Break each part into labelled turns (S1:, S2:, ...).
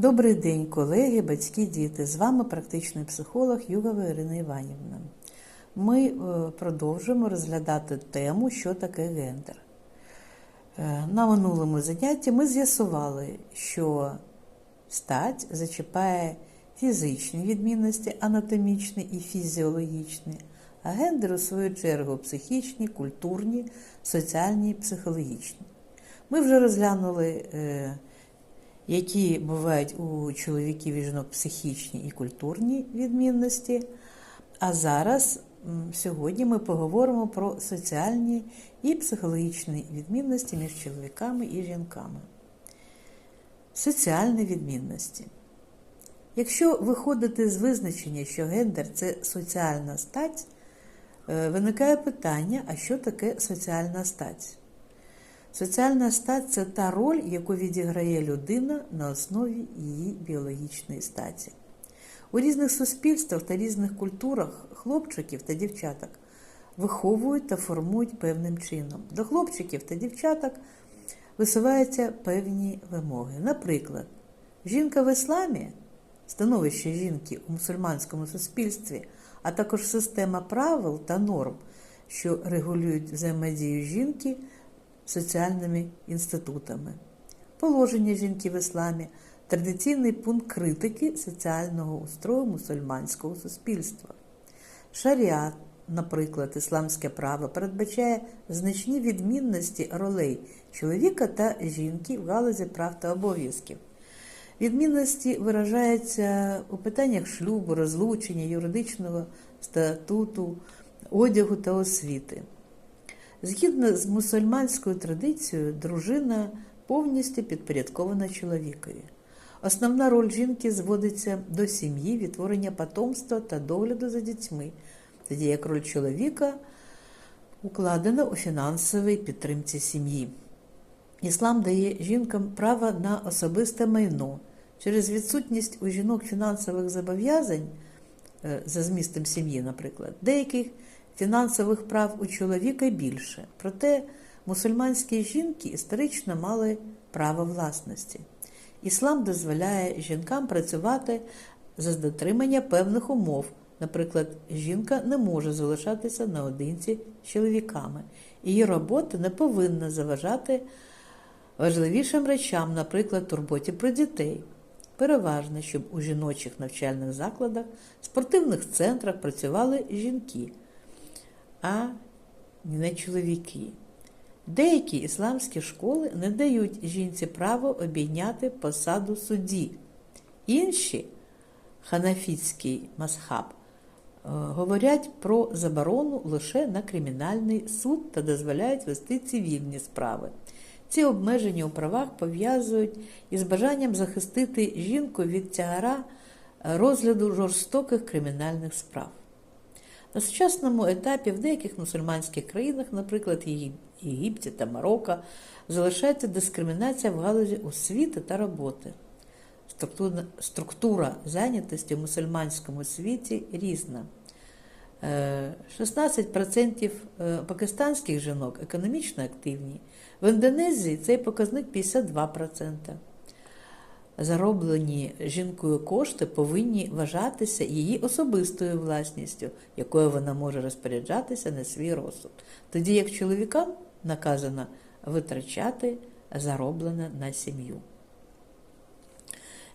S1: Добрий день, колеги, батьки, діти. З вами практичний психолог Югова Ірина Іванівна. Ми е, продовжуємо розглядати тему, що таке гендер. Е, На минулому занятті ми з'ясували, що стать зачіпає фізичні відмінності, анатомічні і фізіологічні, а гендер, у свою чергу, психічні, культурні, соціальні і психологічні. Ми вже розглянули. Які бувають у чоловіків і жінок психічні і культурні відмінності. А зараз, сьогодні, ми поговоримо про соціальні і психологічні відмінності між чоловіками і жінками. Соціальні відмінності. Якщо виходити з визначення, що гендер це соціальна стать, е, виникає питання, а що таке соціальна стать? Соціальна стать це та роль, яку відіграє людина на основі її біологічної статі. У різних суспільствах та різних культурах хлопчиків та дівчаток виховують та формують певним чином. До хлопчиків та дівчаток висуваються певні вимоги. Наприклад, жінка в ісламі, становище жінки у мусульманському суспільстві, а також система правил та норм, що регулюють взаємодію жінки соціальними інститутами. Положення жінки в ісламі традиційний пункт критики соціального устрою мусульманського суспільства. Шаріат, наприклад, ісламське право передбачає значні відмінності ролей чоловіка та жінки в галузі прав та обов'язків. Відмінності виражаються у питаннях шлюбу, розлучення, юридичного статуту, одягу та освіти. Згідно з мусульманською традицією, дружина повністю підпорядкована чоловікові. Основна роль жінки зводиться до сім'ї, відтворення потомства та догляду за дітьми, тоді як роль чоловіка укладена у фінансовій підтримці сім'ї. Іслам дає жінкам право на особисте майно через відсутність у жінок фінансових зобов'язань е, за змістом сім'ї, наприклад, деяких фінансових прав у чоловіка більше. Проте мусульманські жінки історично мали право власності. Іслам дозволяє жінкам працювати за дотримання певних умов. Наприклад, жінка не може залишатися наодинці з чоловіками. Її робота не повинна заважати важливішим речам, наприклад, турботі про дітей. Переважно, щоб у жіночих навчальних закладах, спортивних центрах працювали жінки, а не чоловіки. Деякі ісламські школи не дають жінці право обійняти посаду судді. Інші, ханафітський масхаб, е, говорять про заборону лише на кримінальний суд та дозволяють вести цивільні справи. Ці обмеження у правах пов'язують із бажанням захистити жінку від тягара розгляду жорстоких кримінальних справ. На сучасному етапі в деяких мусульманських країнах, наприклад, Єгипті та Марокко, залишається дискримінація в галузі освіти та роботи. Структура, структура зайнятості в мусульманському світі різна. 16% пакистанських жінок економічно активні. В Індонезії цей показник 52%. Зароблені жінкою кошти повинні вважатися її особистою власністю, якою вона може розпоряджатися на свій розсуд, тоді як чоловікам наказано витрачати зароблене на сім'ю.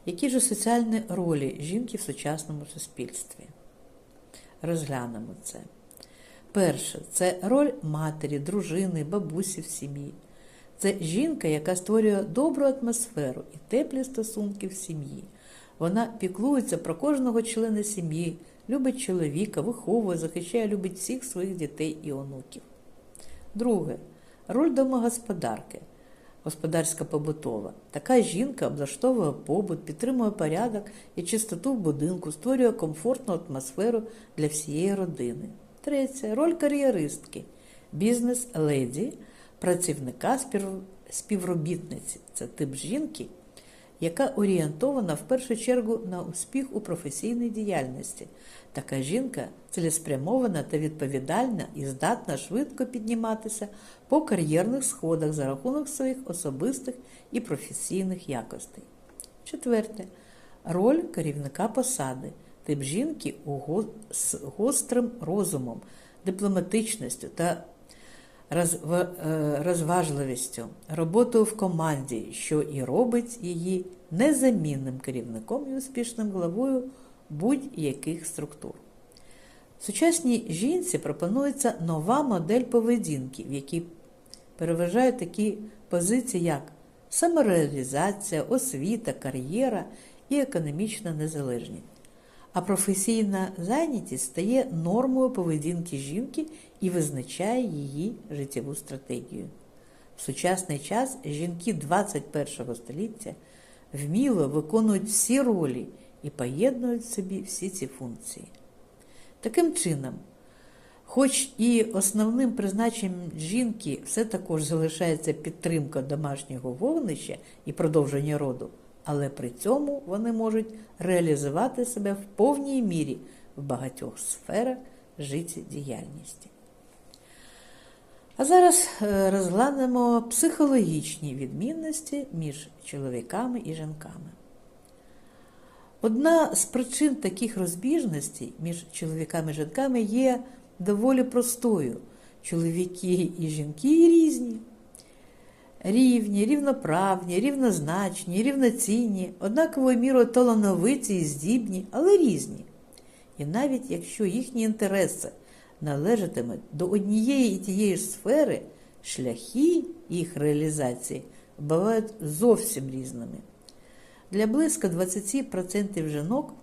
S1: Які ж соціальні ролі жінки в сучасному суспільстві? Розглянемо це. Перше, це роль матері, дружини, бабусі в сім'ї. Це жінка, яка створює добру атмосферу і теплі стосунки в сім'ї. Вона піклується про кожного члена сім'ї, любить чоловіка, виховує, захищає, любить всіх своїх дітей і онуків. Друге роль домогосподарки, господарська побутова. Така жінка облаштовує побут, підтримує порядок і чистоту в будинку, створює комфортну атмосферу для всієї родини. Третє роль кар'єристки, бізнес-леді – працівника співробітниці. Це тип жінки, яка орієнтована в першу чергу на успіх у професійній діяльності. Така жінка цілеспрямована та відповідальна і здатна швидко підніматися по кар'єрних сходах за рахунок своїх особистих і професійних якостей. Четверте. Роль керівника посади. Тип жінки з гострим розумом, дипломатичністю та розважливістю, роботою в команді, що і робить її незамінним керівником і успішним главою будь-яких структур. Сучасній жінці пропонується нова модель поведінки, в якій переважають такі позиції, як самореалізація, освіта, кар'єра і економічна незалежність. А професійна зайнятість стає нормою поведінки жінки і визначає її життєву стратегію. В сучасний час жінки 21 століття вміло виконують всі ролі і поєднують в собі всі ці функції. Таким чином, хоч і основним призначенням жінки все також залишається підтримка домашнього вогнища і продовження роду, але при цьому вони можуть реалізувати себе в повній мірі в багатьох сферах життєдіяльності. А зараз е, розглянемо психологічні відмінності між чоловіками і жінками. Одна з причин таких розбіжностей між чоловіками і жінками є доволі простою. Чоловіки і жінки різні, рівні, рівноправні, рівнозначні, рівноцінні, однаковою мірою талановиті і здібні, але різні. І навіть якщо їхні інтереси належатимуть до однієї і тієї ж сфери, шляхи їх реалізації бувають зовсім різними. Для близько 20% жінок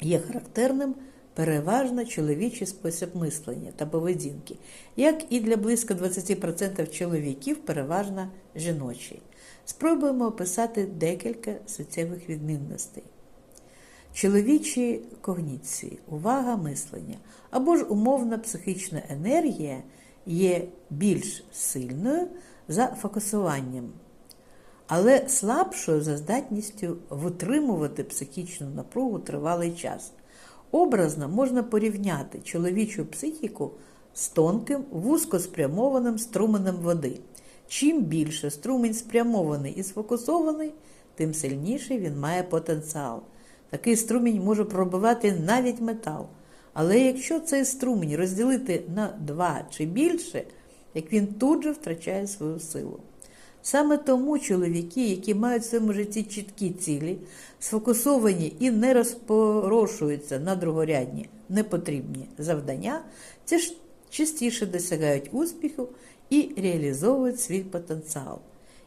S1: є характерним переважно чоловічий спосіб мислення та поведінки, як і для близько 20% чоловіків переважно жіночий. Спробуємо описати декілька суттєвих відмінностей. Чоловічі когніції, увага мислення або ж умовна психічна енергія є більш сильною за фокусуванням але слабшою за здатністю витримувати психічну напругу тривалий час. Образно можна порівняти чоловічу психіку з тонким, вузькоспрямованим струменем води. Чим більше струмень спрямований і сфокусований, тим сильніший він має потенціал. Такий струмінь може пробивати навіть метал. Але якщо цей струмінь розділити на два чи більше, як він тут же втрачає свою силу. Саме тому чоловіки, які мають в своєму житті чіткі цілі, сфокусовані і не розпорошуються на другорядні непотрібні завдання, це ж частіше досягають успіху і реалізовують свій потенціал.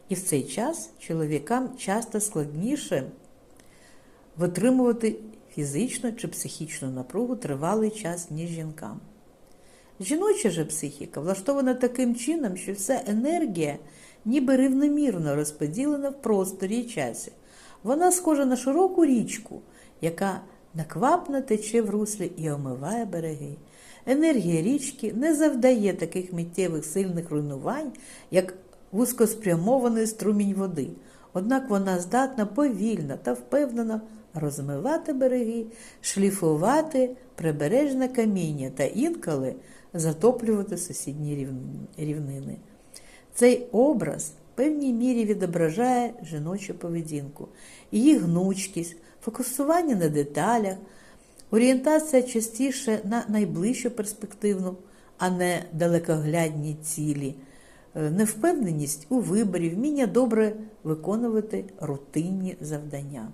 S1: І в цей час чоловікам часто складніше витримувати фізичну чи психічну напругу тривалий час, ніж жінкам. Жіноча же психіка влаштована таким чином, що вся енергія ніби рівномірно розподілена в просторі і часі. Вона схожа на широку річку, яка наквапно тече в руслі і омиває береги. Енергія річки не завдає таких миттєвих сильних руйнувань, як вузькоспрямований струмінь води. Однак вона здатна повільно та впевнено розмивати береги, шліфувати прибережне каміння та інколи затоплювати сусідні рівнини. Цей образ в певній мірі відображає жіночу поведінку, її гнучкість, фокусування на деталях, орієнтація частіше на найближчу перспективну, а не далекоглядні цілі, невпевненість у виборі, вміння добре виконувати рутинні завдання.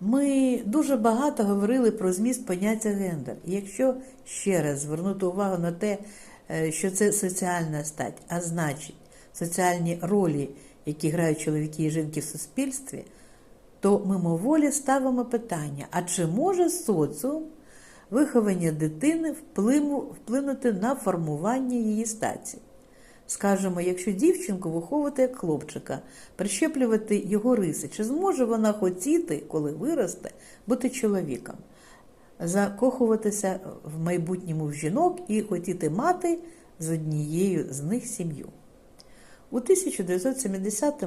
S1: Ми дуже багато говорили про зміст поняття гендер. І якщо ще раз звернути увагу на те, що це соціальна стать, а значить, соціальні ролі, які грають чоловіки і жінки в суспільстві, то мимоволі ставимо питання: а чи може соціум виховання дитини вплинути на формування її статі? Скажемо, якщо дівчинку виховувати як хлопчика, прищеплювати його риси, чи зможе вона хотіти, коли виросте, бути чоловіком, закохуватися в майбутньому в жінок і хотіти мати з однією з них сім'ю? У 1970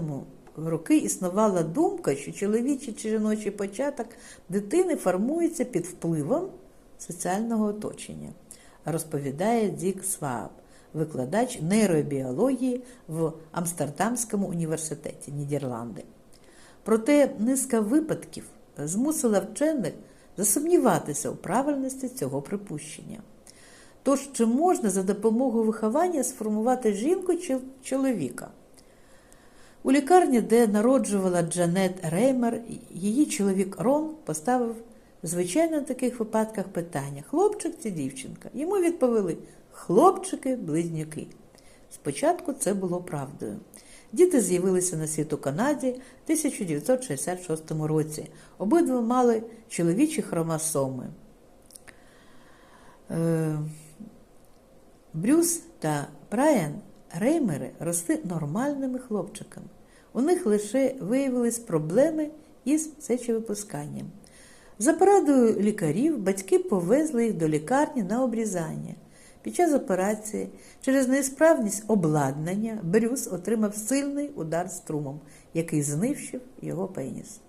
S1: роки існувала думка, що чоловічий чи жіночий початок дитини формується під впливом соціального оточення, розповідає Дік Сваб викладач нейробіології в Амстердамському університеті Нідерланди. Проте низка випадків змусила вчених засумніватися у правильності цього припущення. Тож, чи можна за допомогою виховання сформувати жінку чи чоловіка? У лікарні, де народжувала Джанет Реймер, її чоловік Рон поставив звичайно в таких випадках питання: хлопчик чи дівчинка? Йому відповіли хлопчики-близнюки. Спочатку це було правдою. Діти з'явилися на світ у Канаді в 1966 році. Обидва мали чоловічі хромосоми. Е, Брюс та Брайан Реймери росли нормальними хлопчиками. У них лише виявились проблеми із сечовипусканням. За порадою лікарів батьки повезли їх до лікарні на обрізання. Під час операції через неісправність обладнання Брюс отримав сильний удар струмом, який знищив його пеніс.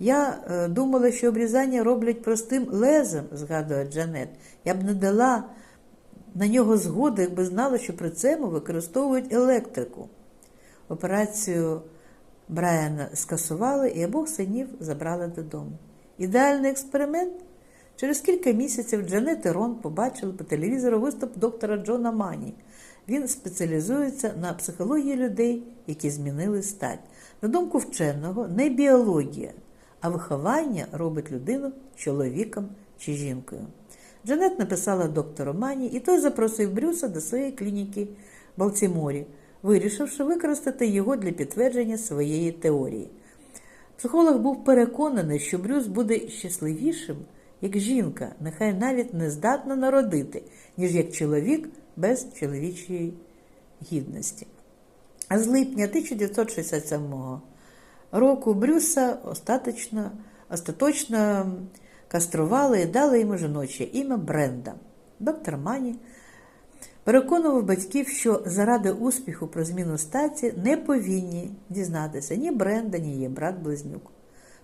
S1: Я е, думала, що обрізання роблять простим лезом, згадує Джанет. Я б не дала на нього згоди, якби знала, що при цьому використовують електрику. Операцію Брайана скасували і обох синів забрали додому. Ідеальний експеримент. Через кілька місяців Джанет і Рон побачили по телевізору виступ доктора Джона Мані. Він спеціалізується на психології людей, які змінили стать. На думку вченого, не біологія, а виховання робить людину чоловіком чи жінкою. Джанет написала доктору Мані, і той запросив Брюса до своєї клініки в Балтіморі, вирішивши використати його для підтвердження своєї теорії. Психолог був переконаний, що Брюс буде щасливішим, як жінка, нехай навіть не здатна народити, ніж як чоловік без чоловічої гідності. А з липня 1967 року Брюса остаточно, остаточно кастрували і дали йому жіноче ім'я Бренда. Доктор Мані переконував батьків, що заради успіху про зміну статі не повинні дізнатися ні Бренда, ні її брат-близнюк.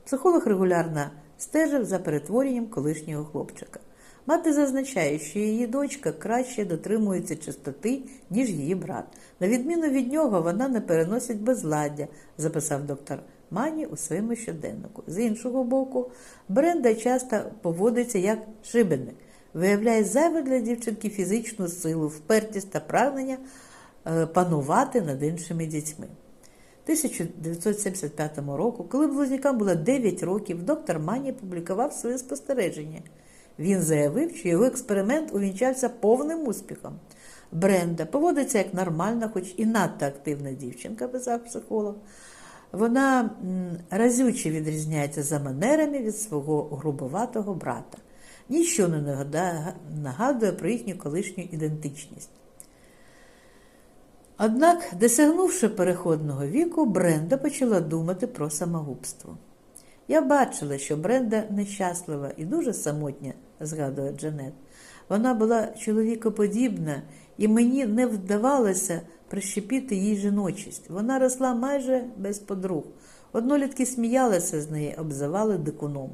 S1: Психолог регулярно стежив за перетворенням колишнього хлопчика. Мати зазначає, що її дочка краще дотримується чистоти, ніж її брат. На відміну від нього, вона не переносить безладдя, записав доктор Мані у своєму щоденнику. З іншого боку, Бренда часто поводиться як шибеник, виявляє зайву для дівчинки фізичну силу, впертість та прагнення е, панувати над іншими дітьми. 1975 року, коли близнюкам було 9 років, доктор Мані публікував своє спостереження. Він заявив, що його експеримент увінчався повним успіхом. Бренда поводиться як нормальна, хоч і надто активна дівчинка, писав психолог. Вона разюче відрізняється за манерами від свого грубоватого брата. Ніщо не нагадує про їхню колишню ідентичність. Однак, досягнувши переходного віку, Бренда почала думати про самогубство. Я бачила, що Бренда нещаслива і дуже самотня, згадує Джанет. Вона була чоловікоподібна, і мені не вдавалося прищепіти їй жіночість. Вона росла майже без подруг. Однолітки сміялися з неї, обзивали дикуном.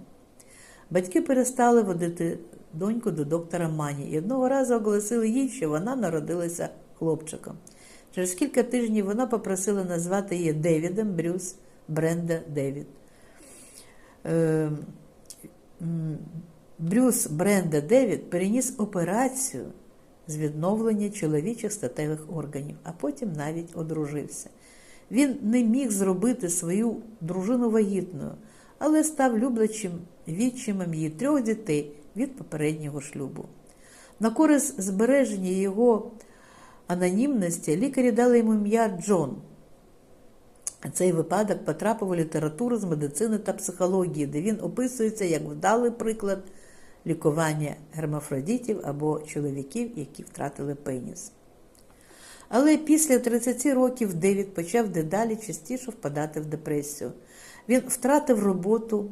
S1: Батьки перестали водити доньку до доктора Мані і одного разу оголосили їй, що вона народилася хлопчиком. Через кілька тижнів вона попросила назвати її Девідом Брюс Бренда Девід. Е, Брюс Бренда Девід переніс операцію з відновлення чоловічих статевих органів, а потім навіть одружився. Він не міг зробити свою дружину вагітною, але став люблячим відчимом її трьох дітей від попереднього шлюбу. На користь збереження його анонімності лікарі дали йому ім'я Джон. Цей випадок потрапив у літературу з медицини та психології, де він описується як вдалий приклад лікування гермафродітів або чоловіків, які втратили пеніс. Але після 30 років Девід почав дедалі частіше впадати в депресію. Він втратив роботу,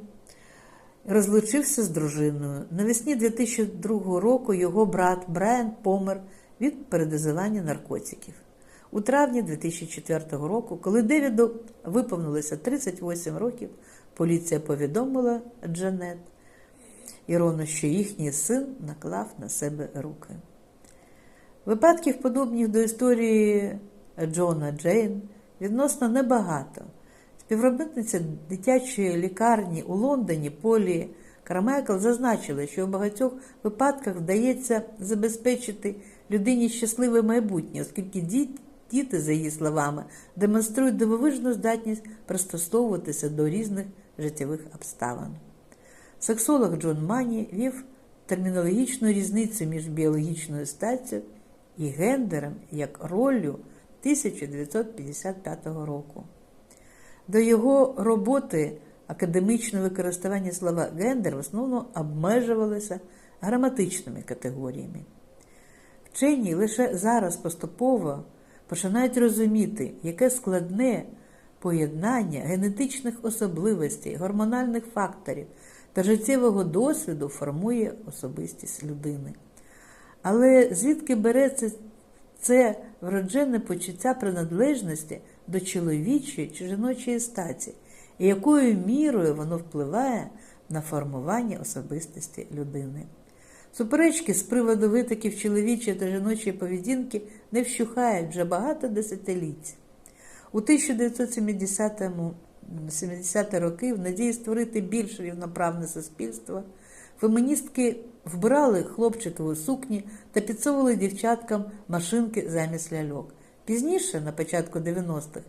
S1: розлучився з дружиною. Навесні 2002 року його брат Брайан помер від передозування наркотиків. У травні 2004 року, коли Девіду виповнилося 38 років, поліція повідомила Джанет Ірону, що їхній син наклав на себе руки. Випадків, подобних до історії Джона Джейн, відносно небагато. Співробітниця дитячої лікарні у Лондоні Полі Кармайкл зазначила, що в багатьох випадках вдається забезпечити людині щасливе майбутнє, оскільки діти, за її словами, демонструють дивовижну здатність пристосовуватися до різних життєвих обставин. Сексолог Джон Мані вів термінологічну різницю між біологічною статтю і гендером як роллю 1955 року. До його роботи академічне використання слова гендер в основному обмежувалося граматичними категоріями. Вчені лише зараз поступово починають розуміти, яке складне поєднання генетичних особливостей, гормональних факторів та життєвого досвіду формує особистість людини. Але звідки береться це вроджене почуття приналежності до чоловічої чи жіночої статі, і якою мірою воно впливає на формування особистості людини? Суперечки з приводу витоків чоловічої та жіночої поведінки не вщухають вже багато десятиліть. У 1970 роки, в надії створити більш рівноправне суспільство, феміністки вбирали хлопчиків у сукні та підсовували дівчаткам машинки замість ляльок. Пізніше, на початку 90-х,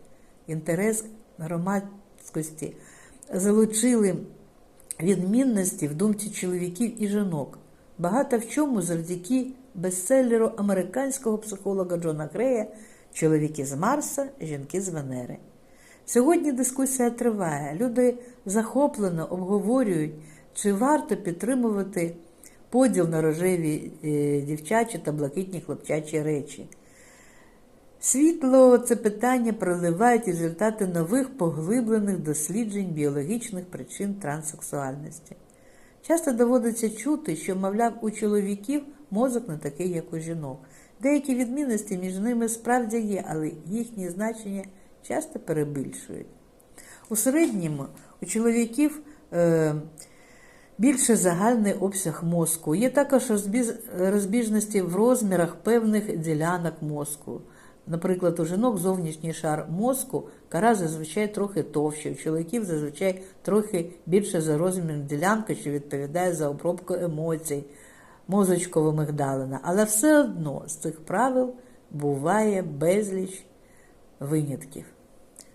S1: інтерес громадськості залучили відмінності в думці чоловіків і жінок. Багато в чому завдяки бестселеру американського психолога Джона Грея Чоловіки з Марса, жінки з Венери. Сьогодні дискусія триває. Люди захоплено обговорюють, чи варто підтримувати поділ на рожеві е, дівчачі та блакитні хлопчачі речі. Світло це питання проливають результати нових поглиблених досліджень біологічних причин транссексуальності. Часто доводиться чути, що, мовляв, у чоловіків мозок не такий, як у жінок. Деякі відмінності між ними справді є, але їхні значення часто перебільшують. У середньому у чоловіків е, більше загальний обсяг мозку. Є також розбіж- розбіжності в розмірах певних ділянок мозку. Наприклад, у жінок зовнішній шар мозку кара зазвичай трохи товщий, у чоловіків зазвичай трохи більше за розміром ділянки, що відповідає за обробку емоцій, мозочково мигдалина. Але все одно з цих правил буває безліч винятків.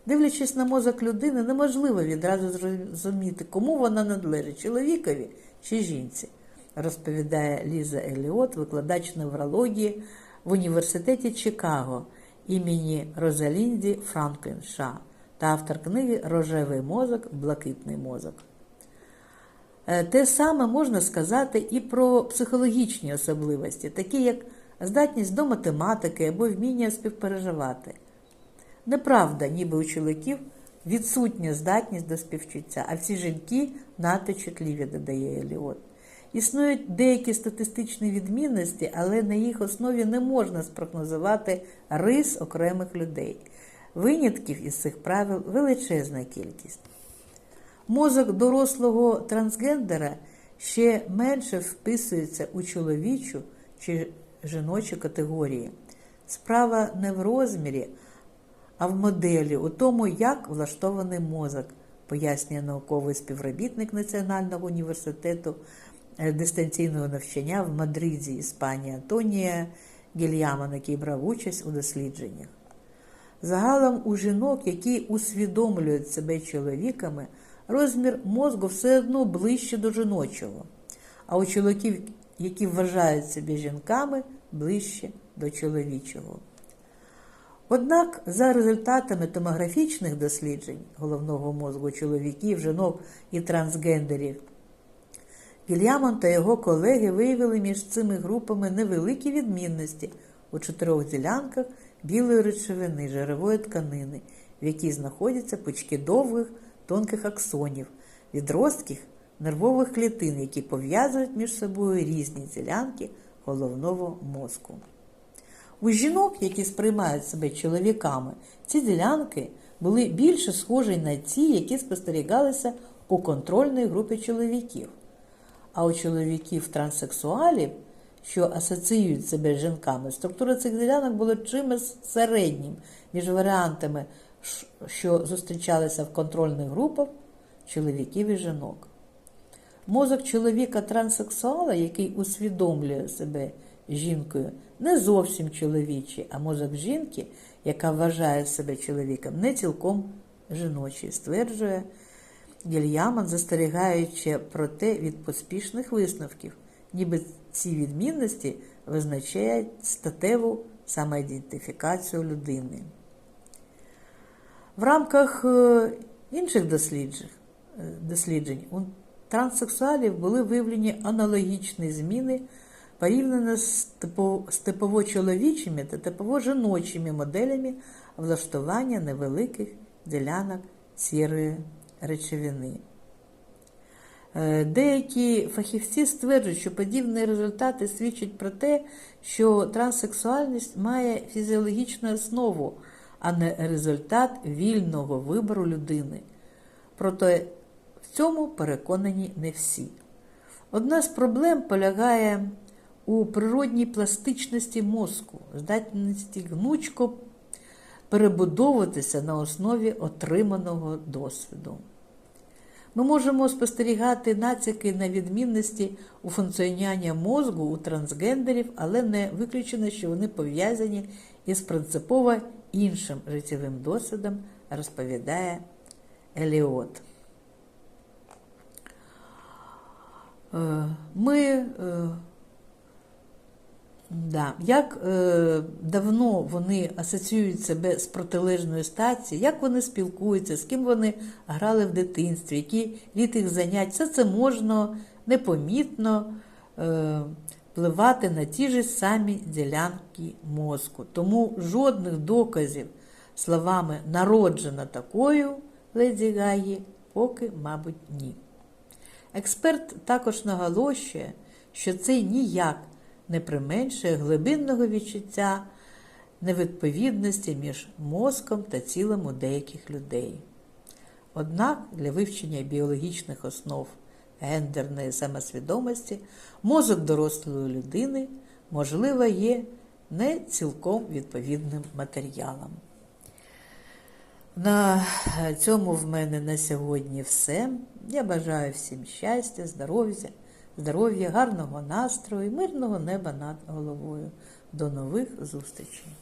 S1: Дивлячись на мозок людини, неможливо відразу зрозуміти, кому вона належить чоловікові чи жінці, розповідає Ліза Еліот, викладач неврології в університеті Чикаго імені Розалінді Франклін США та автор книги Рожевий мозок, блакитний мозок. Е, Те саме можна сказати і про психологічні особливості, такі як здатність до математики або вміння співпереживати. Неправда, ніби у чоловіків відсутня здатність до співчуття, а всі жінки надто чутливі, додає Еліот. Існують деякі статистичні відмінності, але на їх основі не можна спрогнозувати рис окремих людей. Винятків із цих правил величезна кількість. Мозок дорослого трансгендера ще менше вписується у чоловічу чи жіночу категорії. Справа не в розмірі, а в моделі, у тому, як влаштований мозок, пояснює науковий співробітник Національного університету дистанційного навчання в Мадриді, Іспанія Антонія Гільяман, який брав участь у дослідженнях. Загалом у жінок, які усвідомлюють себе чоловіками, розмір мозку все одно ближче до жіночого, а у чоловіків, які вважають себе жінками, ближче до чоловічого. Однак, за результатами томографічних досліджень головного мозку чоловіків, жінок і трансгендерів, Гільямон та його колеги виявили між цими групами невеликі відмінності у чотирьох ділянках білої речовини, жирової тканини, в якій знаходяться пучки довгих тонких аксонів, відростків нервових клітин, які пов'язують між собою різні ділянки головного мозку. У жінок, які сприймають себе чоловіками, ці ділянки були більше схожі на ті, які спостерігалися у контрольній групі чоловіків. А у чоловіків транссексуалів, що асоціюють себе з жінками, структура цих ділянок була чимось середнім між варіантами що зустрічалися в контрольних групах чоловіків і жінок. Мозок чоловіка транссексуала, який усвідомлює себе жінкою, не зовсім чоловічий, а мозок жінки, яка вважає себе чоловіком, не цілком жіночий, стверджує Гільяман, застерігаючи проте від поспішних висновків, ніби ці відмінності визначають статеву самоідентифікацію людини. В рамках е, інших досліджень, досліджень у транссексуалів були виявлені аналогічні зміни порівняно з типово-чоловічими та типово-жіночими моделями влаштування невеликих ділянок сірої речовини. Е, Деякі фахівці стверджують, що подібні результати свідчать про те, що транссексуальність має фізіологічну основу, а не результат вільного вибору людини. Проте в цьому переконані не всі. Одна з проблем полягає у природній пластичності мозку, здатності гнучко перебудовуватися на основі отриманого досвіду. Ми можемо спостерігати натяки на відмінності у функціонуванні мозку у трансгендерів, але не виключено, що вони пов'язані із принципово іншим життєвим досвідом, розповідає Еліот. Е, Ми е, Да. Як е, давно вони асоціюють себе з протилежною стацією, як вони спілкуються, з ким вони грали в дитинстві, які рід їх занять, все це можна непомітно е, впливати на ті ж самі ділянки мозку. Тому жодних доказів словами народжена такою леді Гаї поки, мабуть, ні. Експерт також наголошує, що це ніяк не применшує глибинного відчуття невідповідності між мозком та тілом у деяких людей. Однак для вивчення біологічних основ гендерної самосвідомості мозок дорослої людини, можливо, є не цілком відповідним матеріалом. На цьому в мене на сьогодні все. Я бажаю всім щастя, здоров'я, здоров'я, гарного настрою, мирного неба над головою. До нових зустрічей!